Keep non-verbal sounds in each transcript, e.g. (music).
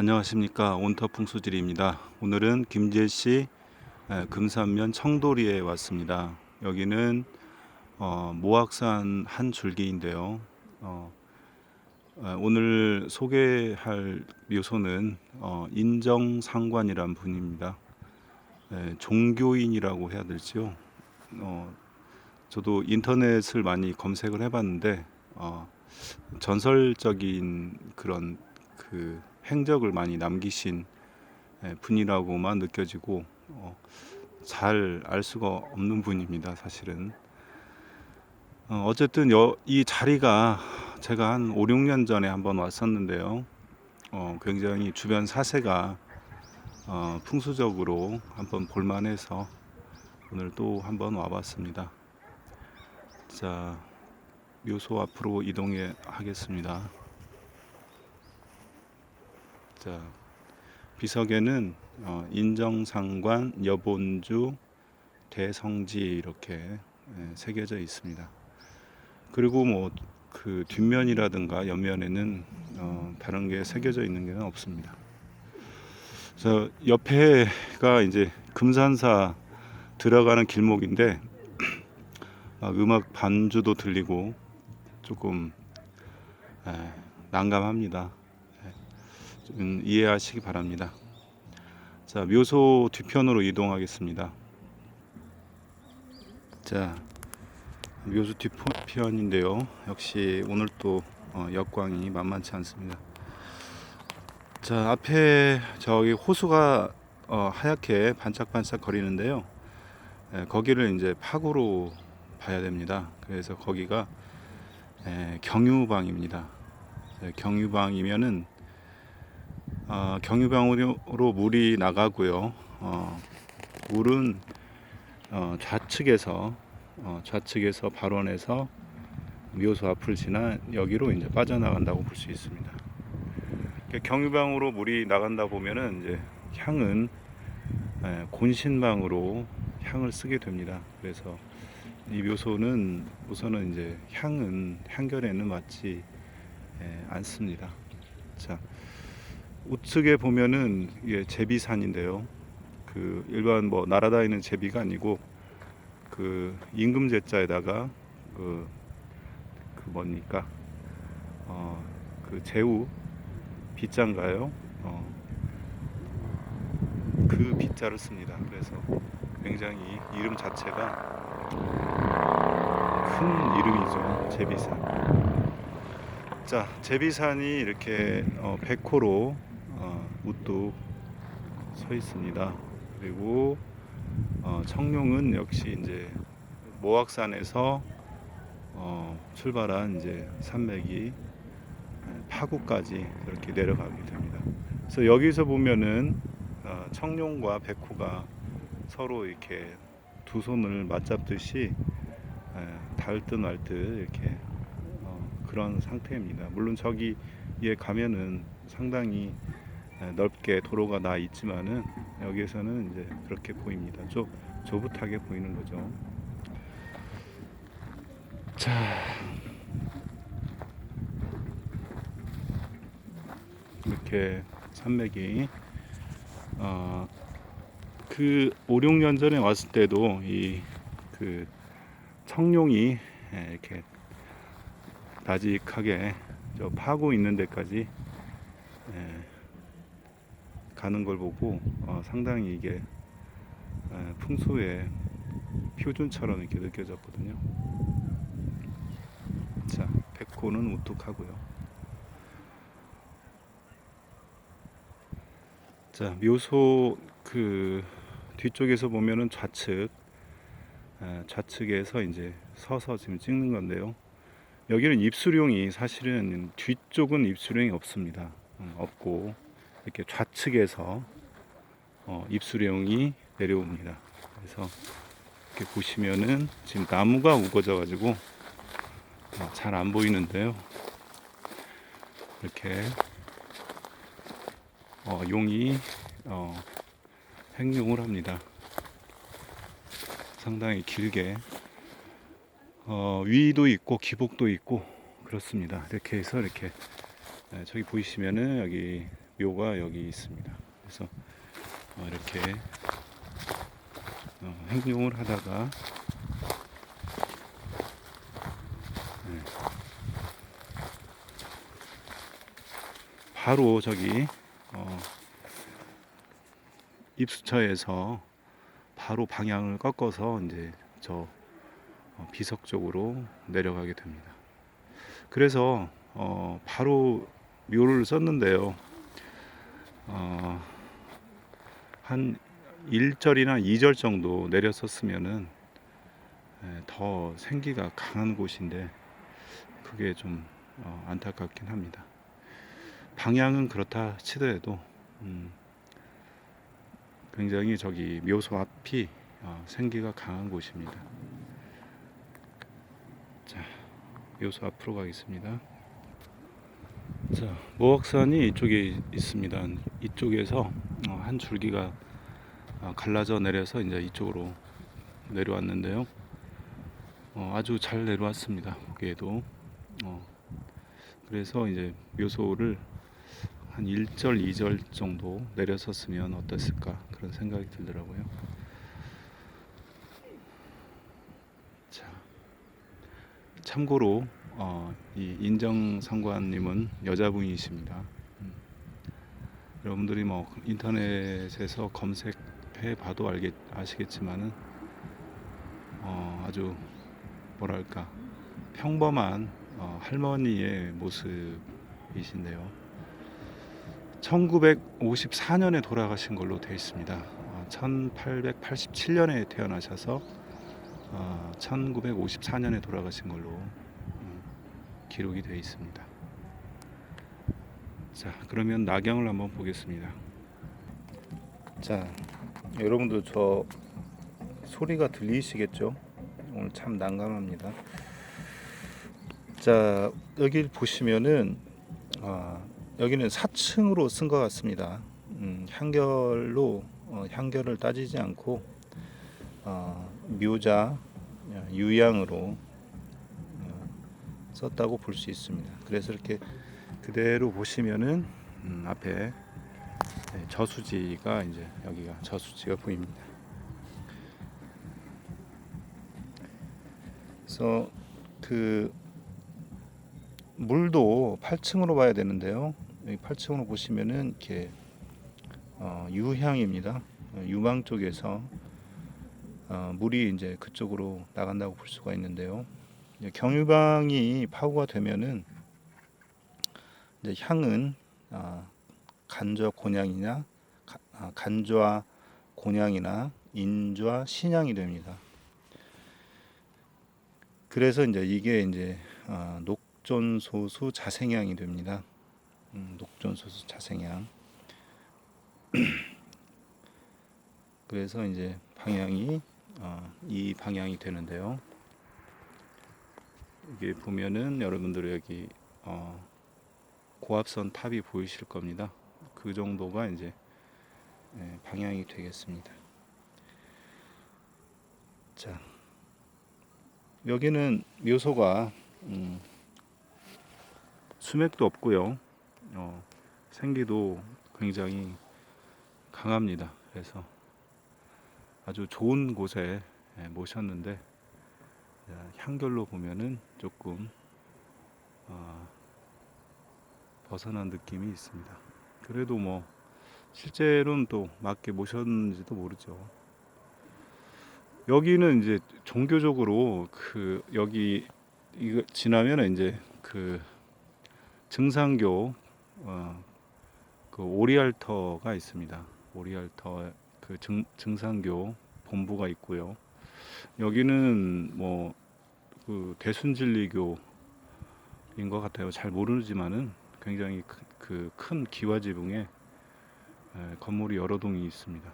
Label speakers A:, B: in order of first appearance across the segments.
A: 안녕하십니까 온터풍수지리입니다. 오늘은 김제시 에, 금산면 청도리에 왔습니다. 여기는 어, 모악산 한 줄기인데요. 어, 에, 오늘 소개할 묘소는 어, 인정상관이란 분입니다. 에, 종교인이라고 해야 될지요. 어, 저도 인터넷을 많이 검색을 해봤는데 어, 전설적인 그런 그 행적을 많이 남기신 예, 분이라고만 느껴지고 어, 잘알 수가 없는 분입니다. 사실은 어, 어쨌든 여, 이 자리가 제가 한 5, 6년 전에 한번 왔었는데요. 어, 굉장히 주변 사세가 어, 풍수적으로 한번 볼만해서 오늘 또 한번 와봤습니다. 자, 묘소 앞으로 이동해 하겠습니다. 자, 비석에는 어, 인정상관, 여본주, 대성지 이렇게 예, 새겨져 있습니다. 그리고 뭐 그 뒷면이라든가 옆면에는 어, 다른 게 새겨져 있는 게 없습니다. 저 옆에가 이제 금산사 들어가는 길목인데 (clears throat) 아, 음악 반주도 들리고 조금 에, 난감합니다. 좀 이해하시기 바랍니다. 자, 묘소 뒤편으로 이동하겠습니다. 자, 묘소 뒤편인데요. 역시 오늘 또 어, 역광이 만만치 않습니다. 자, 앞에 저기 호수가 어, 하얗게 반짝반짝 거리는데요. 에, 거기를 이제 파구로 봐야 됩니다. 그래서 거기가 에, 경유방입니다. 에, 경유방이면은 어, 경유방으로 물이 나가고요. 어, 물은 어, 좌측에서 어, 좌측에서 발원해서 묘소 앞을 지나 여기로 이제 빠져나간다고 볼 수 있습니다. 경유방으로 물이 나간다 보면은 이제 향은 에, 곤신방으로 향을 쓰게 됩니다. 그래서 이 묘소는 우선은 이제 향은 향결에는 맞지 에, 않습니다. 자. 우측에 보면은 이게 제비산인데요. 그 일반 뭐 날아다니는 제비가 아니고 그 임금 제자에다가 그, 그 뭡니까 어 그 제우 빗자인가요? 어 그 빗자를 씁니다. 그래서 굉장히 이름 자체가 큰 이름이죠. 제비산. 자, 제비산이 이렇게 어, 백호로 어, 우뚝 서 있습니다. 그리고 어, 청룡은 역시 이제 모악산에서 어, 출발한 이제 산맥이 파구까지 이렇게 내려가게 됩니다. 그래서 여기서 보면은 어, 청룡과 백호가 서로 이렇게 두 손을 맞잡듯이 에, 닿을 듯말듯 이렇게 어, 그런 상태입니다. 물론 저기에 가면은 상당히 에, 넓게 도로가 나 있지만은 여기에서는 이제 그렇게 보입니다. 좁 조붓하게 보이는 거죠. 자. 이렇게 산맥이 어, 그 5, 6년 전에 왔을 때도 이 그 청룡이 예, 이렇게 나직하게 저 파고 있는 데까지 예, 가는 걸 보고 어, 상당히 이게 예, 풍수의 표준처럼 이렇게 느껴졌거든요. 자, 백호는 우뚝하고요. 자, 묘소 그 뒤쪽에서 보면은 좌측 에, 좌측에서 이제 서서 지금 찍는 건데요. 여기는 입수룡이 사실은 뒤쪽은 입수룡이 없습니다. 음, 없고 이렇게 좌측에서 어, 입수룡이 내려옵니다. 그래서 이렇게 보시면은 지금 나무가 우거져 가지고 어, 잘안 보이는데요. 이렇게 어, 용이 어, 행용을 합니다. 상당히 길게 어, 위도 있고 기복도 있고 그렇습니다. 이렇게 해서 이렇게 네, 저기 보이시면은 여기 묘가 여기 있습니다. 그래서 어, 이렇게 어, 행룡을 하다가 네. 바로 저기 어, 입수처에서 바로 방향을 꺾어서 이제 저 어, 비석 쪽으로 내려가게 됩니다. 그래서 어, 바로 묘를 썼는데요. 어, 한 1절이나 2절 정도 내렸었으면은 예, 더 생기가 강한 곳인데 그게 좀 어, 안타깝긴 합니다. 방향은 그렇다 치더라도 음, 굉장히 저기 묘소 앞이 어, 생기가 강한 곳입니다. 자, 묘소 앞으로 가겠습니다. 자, 모악산이 이쪽에 있습니다. 이쪽에서 어, 한 줄기가 어, 갈라져 내려서 이제 이쪽으로 내려왔는데요. 어, 아주 잘 내려왔습니다. 거기에도. 어, 그래서 이제 묘소를 한 1절, 2절 정도 내렸었으면 어땠을까 그런 생각이 들더라고요. 자, 참고로 어, 이 인정 상관님은 여자분이십니다. 음. 여러분들이 뭐 인터넷에서 검색해 봐도 알겠 아시겠지만은 어, 아주 뭐랄까 평범한 어, 할머니의 모습이신데요. 1954년에 돌아가신 걸로 되어 있습니다. 어, 1887년에 태어나셔서 어, 1954년에 돌아가신 걸로 음, 기록이 되어 있습니다. 자, 그러면 나경을 한번 보겠습니다. 자, 여러분도 저 소리가 들리시겠죠? 오늘 참 난감합니다. 자, 여기 보시면은 아, 여기는 4층으로 쓴 것 같습니다. 음, 향결로 어, 향결을 따지지 않고 어, 묘자 어, 유양으로 어, 썼다고 볼 수 있습니다. 그래서 이렇게 그대로 보시면은 음, 앞에 네, 저수지가 이제 여기가 저수지가 보입니다. 그래서 그 물도 8층으로 봐야 되는데요. 여기 8층으로 보시면은 이렇게 어, 유향입니다. 어, 유망 쪽에서 어, 물이 이제 그쪽으로 나간다고 볼 수가 있는데요. 경유방이 파고가 되면은 이제 향은 아, 간좌 가- 아, 간좌 곤향이나 인좌 신향이 됩니다. 그래서 이제 이게 이제 아, 녹존소수 자생향이 됩니다. 음, 녹존소수 자생향. (clears throat) 그래서 이제 방향이 어, 이 방향이 되는데요. 이게 보면은 여러분들 여기 어, 고압선 탑이 보이실 겁니다. 그 정도가 이제 예, 방향이 되겠습니다. 자, 여기는 묘소가 음, 수맥도 없고요. 어, 생기도 굉장히 강합니다. 그래서 아주 좋은 곳에 예, 모셨는데 자, 향결로 보면은 조금 어, 벗어난 느낌이 있습니다. 그래도 뭐 실제로는 또 맞게 모셨는지도 모르죠. 여기는 이제 종교적으로 그 여기 이거 지나면 이제 그 증상교 어, 그 오리알터가 있습니다. 오리알터 그 증, 증상교 본부가 있고요. 여기는 뭐 그 대순진리교인 것 같아요. 잘 모르지만은 굉장히 그 큰 기와 지붕에 에, 건물이 여러 동이 있습니다.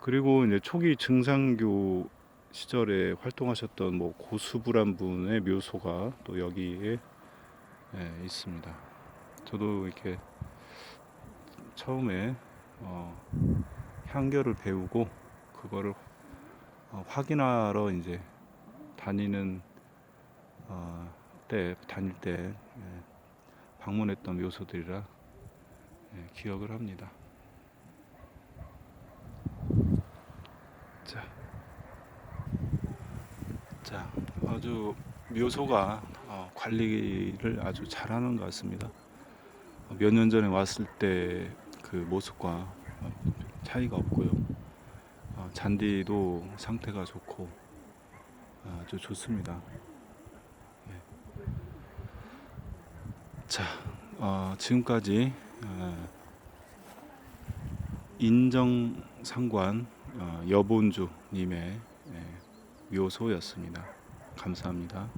A: 그리고 이제 초기 증상교 시절에 활동하셨던 뭐 고수부란 분의 묘소가 또 여기에 에, 있습니다. 저도 이렇게 처음에 어, 향결을 배우고 그거를 어, 확인하러 이제 다니는 어, 때 다닐 때 예, 방문했던 묘소들이라 예, 기억을 합니다. 자, 자 아주 묘소가 어, 관리를 아주 잘하는 것 같습니다. 몇 년 전에 왔을 때 그 모습과 어, 차이가 없고요. 어, 잔디도 상태가 좋고 아주 좋습니다. 예. 자, 어, 지금까지 어, 인정상관 어, 여본주님의 예, 묘소였습니다. 감사합니다.